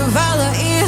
врятувало і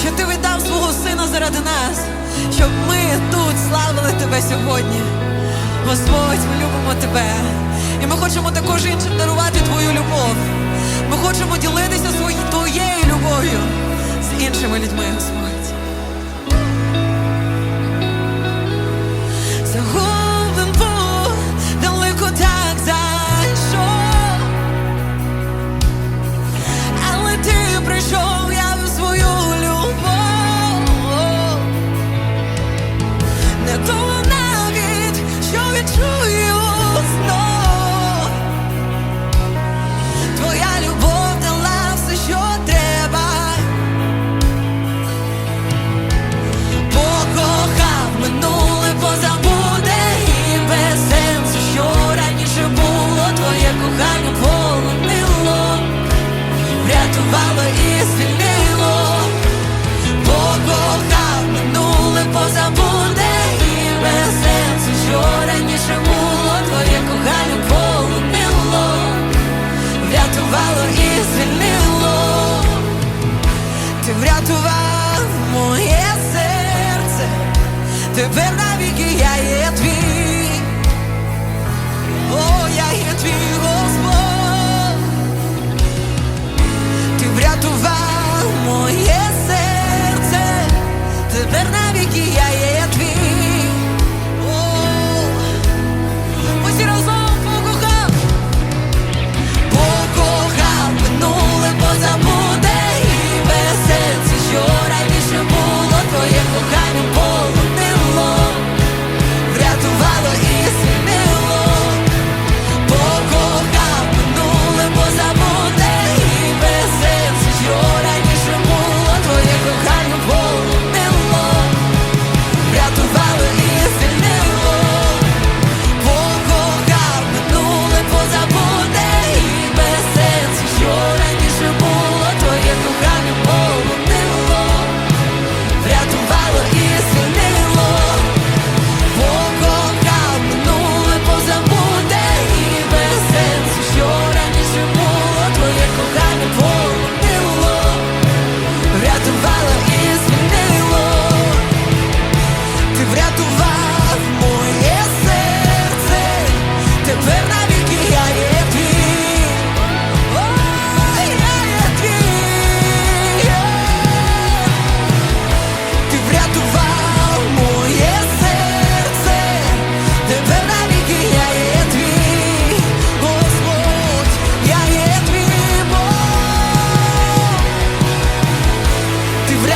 що ти віддав свого сина заради нас, щоб ми тут славили тебе сьогодні. Господь, ми любимо тебе. І ми хочемо також іншим дарувати твою любов. Ми хочемо ділитися твоєю любов'ю з іншими людьми, Господь. співало і звільнило, покохав минуле позабуде і без сенсу, що раніше було твоє кохання полонило, врятувало і звільнило, ти врятував моє серце, тепер навіки я є твій, о, я є твій.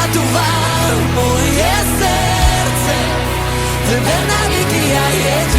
врятував моє серце, тебе навіки я є.